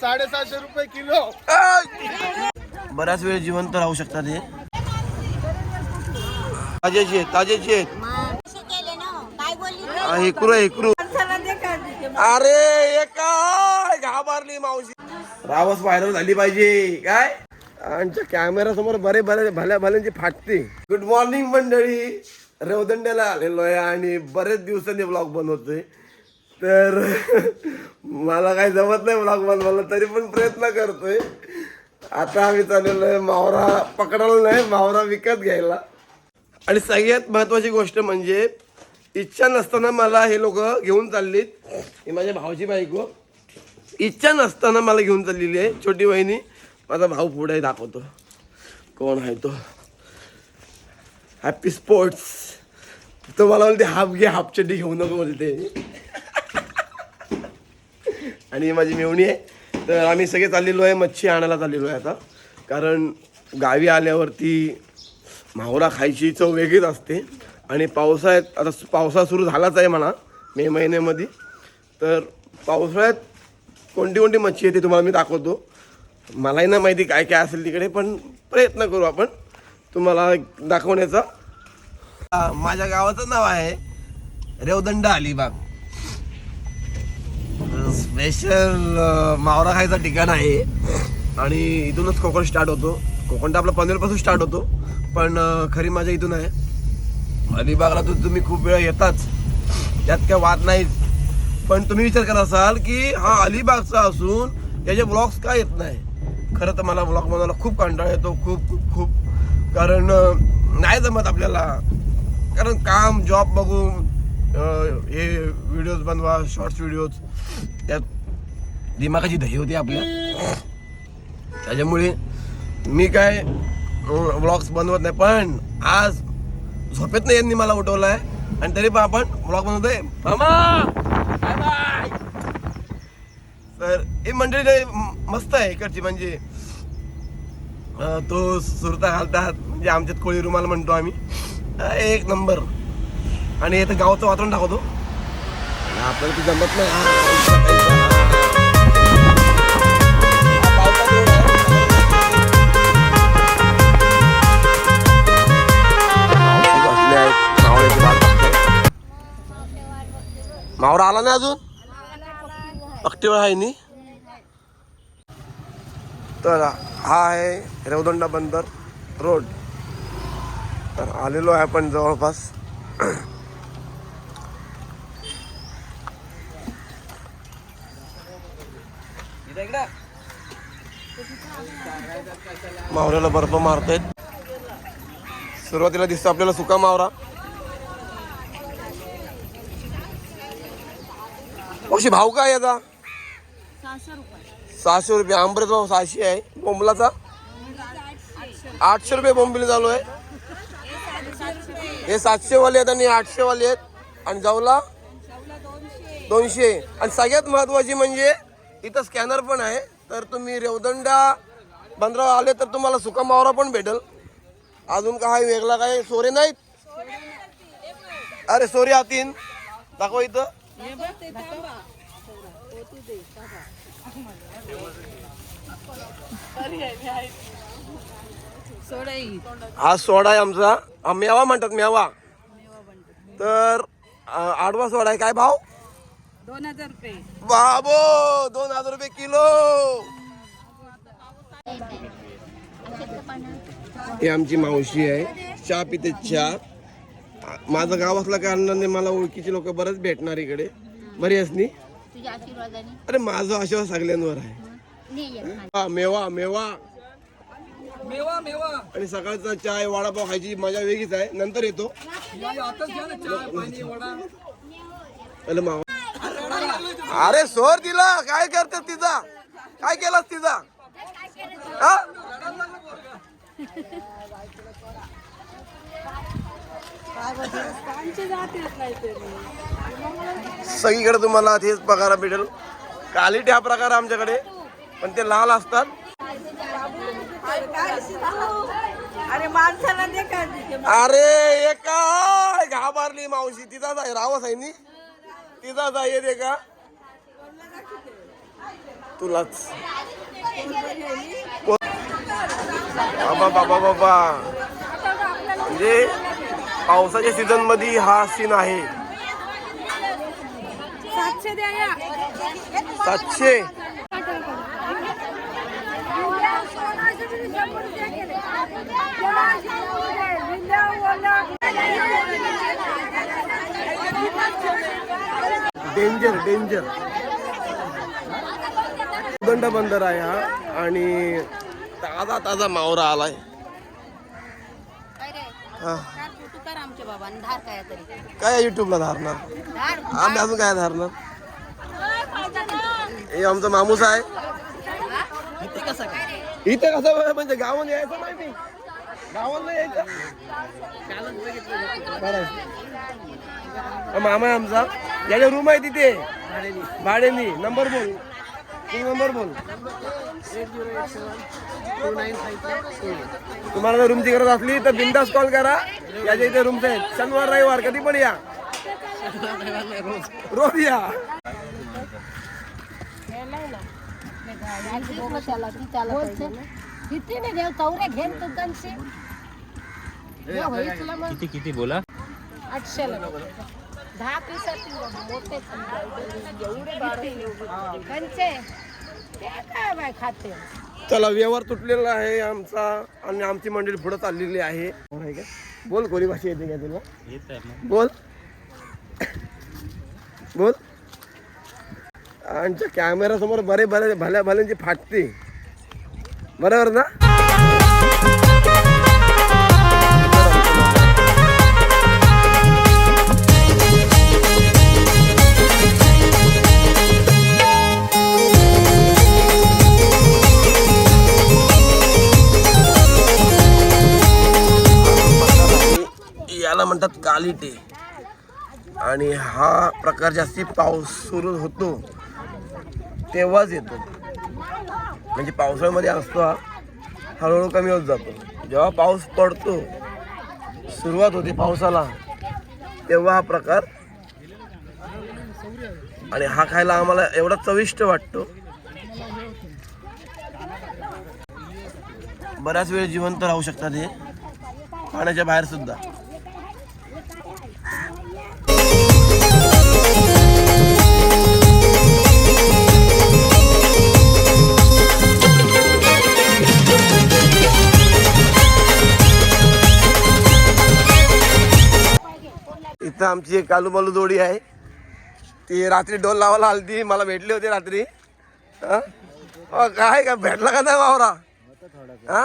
साडेसहाशे रुपये किलो. बऱ्याच वेळ जिवंत राहू शकतात हे ताजेची आहेत ताजेचे आहेत. हेकरू हेकरू अरे हे काय? घाबरली मावशी. रावस व्हायरल झाली पाहिजे. काय? आमच्या कॅमेरा समोर बरे बरे भल्या भल्यांची फाटते. गुड मॉर्निंग मंडळी. रेवदंड्याला आलेलो आहे आणि बरेच दिवसांनी ब्लॉग बनवतोय. तर मला काही जमत नाही ब्लॉग मला तरी पण प्रयत्न करतोय. आता आम्ही चाललेलो आहे मावरा पकडायला नाही मावरा विकत घ्यायला. आणि सगळ्यात महत्वाची गोष्ट म्हणजे इच्छा नसताना मला हे लोक घेऊन चाललीत. ही माझ्या भावाची बायको. इच्छा नसताना मला घेऊन चाललेली आहे छोटी वहिनी. माझा भाऊ पुढे दाखवतो. कोण आहे तो? हॅपी स्पोर्ट्स तो मला बोलते हाफ घे हाफ चड्डी घेऊ नको बोलते. आणि माझी मेवणी आहे. तर आम्ही सगळे चाललेलो आहे मच्छी आणायला चाललेलो आहे आता. कारण गावी आल्यावरती माहुरा खायची चव वेगळीच असते. आणि पावसाळ्यात आता पावसाळा सुरू झालाच आहे म्हणा मे महिन्यामध्ये. तर पावसाळ्यात कोणती कोणती मच्छी येते तुम्हाला मी दाखवतो. मलाही ना माहिती काय काय असेल तिकडे पण प्रयत्न करू आपण तुम्हाला दाखवण्याचा. माझ्या गावाचं नाव आहे रेवदंड अलिबाग. स्पेशल मावरा खायचं ठिकाण आहे. आणि इथूनच कोकण स्टार्ट होतो. कोकण तर आपला पनवेलपासून स्टार्ट होतो. पण खरी माझ्या इथून आहे. अलिबागला तर तुम्ही खूप वेळा येताच. त्यात काय वाद नाही पण तुम्ही विचार करत असाल की हा अलिबागचा असून याचे ब्लॉग्स का येत नाही? खरं तर मला ब्लॉग बनवायला खूप कंटाळा येतो. खूप खूप. खूप कारण नाही जमत आपल्याला. कारण काम जॉब बघून हे व्हिडिओज बनवा शॉर्ट्स व्हिडिओज त्यात दिमागाची दही होती आपल्या. त्याच्यामुळे मी काय ब्लॉग्स बनवत नाही पण आज झोपेत नाही यांनी मला उठवलं आहे आणि तरी पण आपण ब्लॉग बनवतोय. तर हे मंडळी मस्त आहे इकडची म्हणजे तो सुरता घालतात म्हणजे आमच्यात कोळी रुमाल म्हणतो आम्ही. एक नंबर. आणि इथं गावचं वातावरण दाखवतो. आपल्याला ती जमत नाही. आला नाही अजून? अक्टिवा आहे नी? तर हा आहे रेवदंडा बंदर रोड. तर आलेलो आहे आपण जवळपास. मावऱ्याला बर्फ मारतायत. सुरुवातीला दिसतो आपल्याला सुका मावरा. अशी भाव काय याचा सहाशे रुपये. आंबरेचा भाव सहाशे आहे. बोंबलाचा? आठशे रुपये बोंबिल चालू आहे. हे सातशे वाले आहेत आणि आठशे वाले आहेत. आणि जाऊला? दोनशे. आणि सगळ्यात महत्वाची म्हणजे इथं स्कॅनर पण आहे. तर तुम्ही रेवदंडा बंदरा आले तर तुम्हाला सुका मावरा पण भेटल. अजून काय वेगळा काय? सोरे नाहीत? अरे सोरे आतीन. दाखवा इथं. हा सोडा आहे आमचा. हा मेवा म्हणतात मेवा. तर आडवा सोडा आहे. काय भाव? दोन हजार रुपये. बाबो दोन हजार रुपये किलो. ही आमची मावशी आहे. चहा पिते चहा. माझं गाव असल्या कारणाने मला ओळखीचे लोक बरेच भेटणार इकडे. बरी असनी तुझ्या आशीर्वादाने. अरे माझं आशीर्वाद सगळ्यांवर आहे. नाही येत हा, मेवा मेवा. मेवा मेवा. आणि सकाळचा चाय वडापाव खायची मजा वेगळीच आहे. नंतर येतो. आताच घ्या ना चहा पाणी वडा. अरे मावा. अरे सोर तिला. काय करते तिचा? काय केलास तिचा? हा? सगळीकडे तुम्हाला तेच पगार भेटेल. क्वालिटी हा प्रकार आमच्याकडे पण ते लाल असतात. अरे माणसाला दे का अरे काय घाबरली मावशी. तिचाच आहे रावस आहे नी तिचाच आहे ते का तुलाच बाबा बाबा बाबा. म्हणजे पावसाच्या सीझनमध्ये हा सीन आहे. सातशे डेंजर डेंजर दंड बंदर आहे हा. आणि ताजा ताजा मावरा आलाय. हा. फोटो कर आमच्या बाबांनी धार काय युट्यूबला धारणार? धार आम्ही अजून काय धारणार? हे आमचा माणूस आहे. इथे कसं म्हणजे गावात यायचं नाही मी. गावात यायचं. मामा आहे आमचा. याच्या रूम आहे तिथे. भाडेनी. नंबर बोल. नंबर बोल. तुम्हाला जर रूमची गरज असली तर बिंदास कॉल करा. याच्या इथे रूम्स आहेत. शनिवार रविवार कधी पण या. रोज या. किती किती किती बोला? आठशेला. दहा पीस मोठे कंचे ते काय बाय खाते? चला व्यवहार तुटलेला आहे आमचा आणि आमची मंडळी पुढे चाललेली आहे. का? बोल कोणी भाषा येते का तुला? बोल. बोल. आमच्या कॅमेरा समोर बरे बरे भल्या भल्यांची फाटते. बरोबर ना? म्हणतात कालिटे. आणि हा प्रकार जास्ती पाऊस सुरू होतो तेव्हाच येतो. म्हणजे पावसाळ्यामध्ये असतो हा हळूहळू कमी होत जातो. जेव्हा पाऊस पडतो सुरुवात होते पावसाला तेव्हा हा प्रकार आणि हा खायला आम्हाला एवढा चविष्ट वाटतो. बऱ्याच वेळ जिवंत राहू शकतात हे. पाण्याच्या बाहेर सुद्धा. इथं आमची एक कालू बालू जोडी आहे. ती रात्री डोल लावायला आलती मला भेटली होती रात्री. हा? अ, काय काय भेटला का नाही वावरा? हा?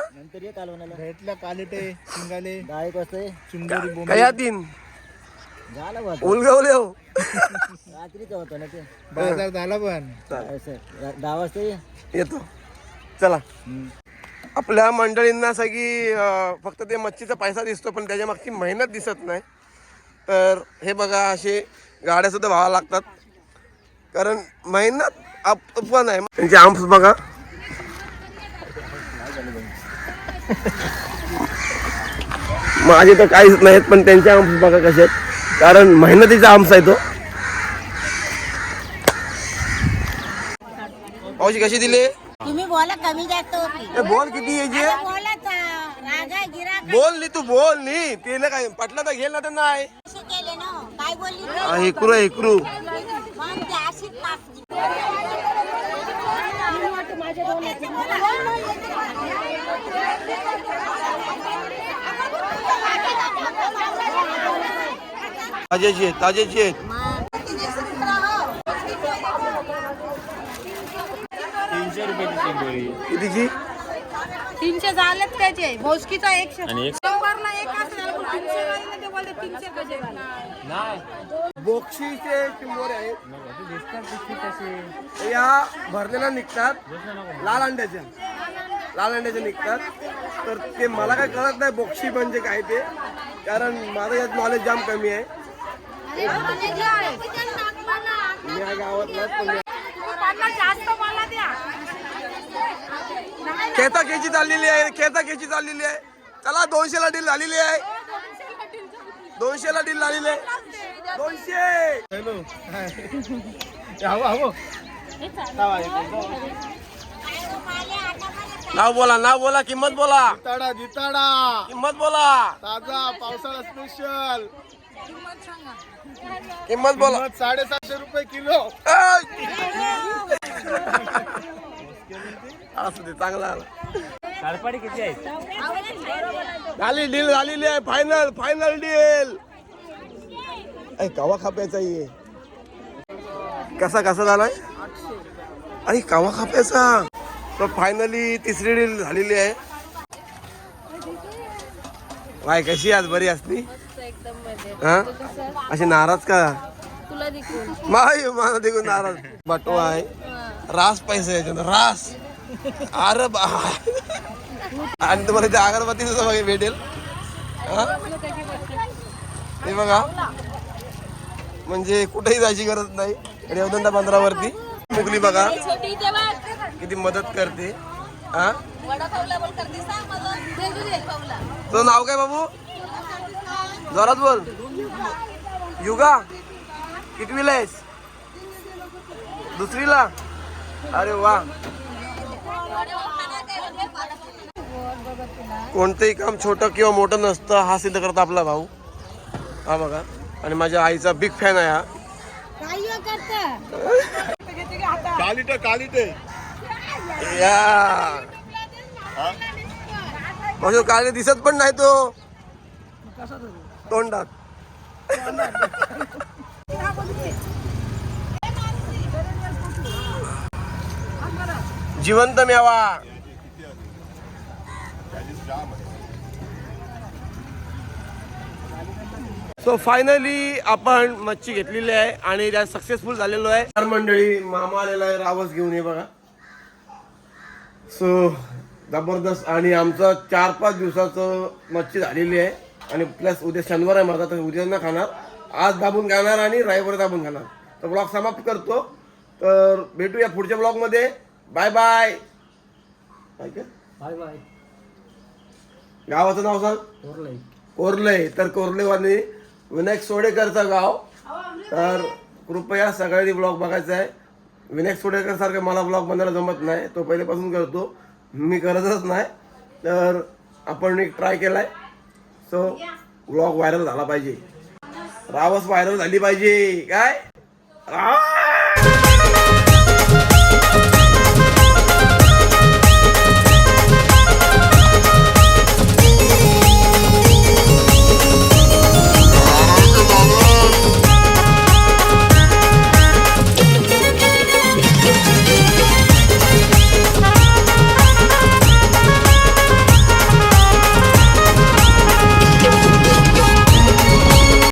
भेटलं कालिटे शिंगाले गायक असते का- कया तीन झालं बा उलगवले हो. रात्रीच होतं ना ते. बाजार झाला पण. दहा वाजता. येतो. चला. आपल्या मंडळींना सगळी फक्त ते मच्छीचा पैसा दिसतो पण त्याच्या मागची मेहनत दिसत नाही. तर हे बघा असे गाड्या सुद्धा व्हावं लागतात. कारण मेहनत आप पण आहे. त्यांचे आम्स बघा. माझे तर काहीच नाहीत पण त्यांचे आम्स बघा कसे आहेत. कारण मेहनतीचा आम्स आहे तो. पावशी कशी दिले? तुम्ही बोला कमी जास्त ए, बोल किती यायचे बोल नी तू बोल नी. ते ना काय पटलं तर घेल ना तर नाही. अशीच लागते. ताजेची आहेत ताजेची आहेत. तीनशे रुपयाची चिंबोरी कितीची? तीनशे झालेत त्याचे. भोसकीचा एकशे आणि एक शंभरला एक असणार पण तीनशे नाही. बोक्षीचे चिंबोरे आहेत. या भरलेल्या निघतात. लाल अंड्याच्या लाल अंड्याच्या निघतात. तर ते मला काय कळत नाही बोक्षी म्हणजे काय ते. कारण माझं यात नॉलेज जाम कमी आहे. या द्या. खेता खेची चाललेली आहे. खेता खेची चाललेली आहे. चला दोनशे ला डील झालेली आहे. दोनशे ला डील झालेली आहे दोनशे हवं हवं. नाव बोला नाव बोला किंमत बोला. जिताडा जिताडा. किंमत बोला. ताजा पावसाळा स्पेशल किंमत बोला. साडेसातशे रुपये किलो! असू दे चांगला आला. कालपाडी किती आहेत झाली डील झालेली आहे. फायनल फायनल डील ऐ कावा खाप्याचा ये. कसा कसा झालाय? अरे कावा खाप्याचा तर फायनली तिसरी डील झालेली आहे. वाय कशी आज? बरी असती हा? अशी नाराज का? माय मला देखून नाराज. बटवा आहे. रास पैसे याच्यात रास. अरे बा आणि तुम्हाला त्या अगरबत्तीच बघा भेटेल. हे? बघा. म्हणजे कुठेही जायची गरज नाही. रेवदंडा बंदरावरती मुगली बघा. किती मदत करते. हा? तुझं नाव काय बाबू? जोरात बोल. युगा कितवीला आहेस? दुसरीला? अरे वा. कोणतंही काम छोटं किंवा मोठं नसतं हा सिद्ध करतो आपला भाऊ. हा बघा. आणि माझ्या आईचा बिग फॅन आहे हा. काही करत कालिटे कालिटे. या. म्हणजे काळे दिसत पण नाही तो. तोंडात. जिवंत मेवा. सो फायनली आपण मच्छी घेतलेली आहे आणि त्या सक्सेसफुल झालेलो आहे. चार मंडळी मामा आलेला आहे रावस घेऊन ये बघा. सो जबरदस्त आणि आमचं चार पाच दिवसाचं मच्छी झालेली आहे. आणि प्लस उद्या शनिवार आहे माझा तर उद्या ना खाणार. आज दाबून खाणार आणि रायवर दाबून खाणार तर ब्लॉग समाप्त करतो. तर भेटूया पुढच्या ब्लॉगमध्ये बाय बाय काय काय बाय बाय गावाचं नाव सांग. कोरलंय कोरले तर कोरलेवानी विनायक सोडेकरचं गाव. तर कृपया सगळ्यांनी ब्लॉग बघायचा आहे. विनायक सोडेकर सारखं मला ब्लॉग बनायला जमत नाही. तो पहिल्यापासून करतो. मी करतच नाही. तर आपण एक ट्राय केलाय. सो ब्लॉग व्हायरल झाला पाहिजे. रावस व्हायरल झाली पाहिजे. काय? आ!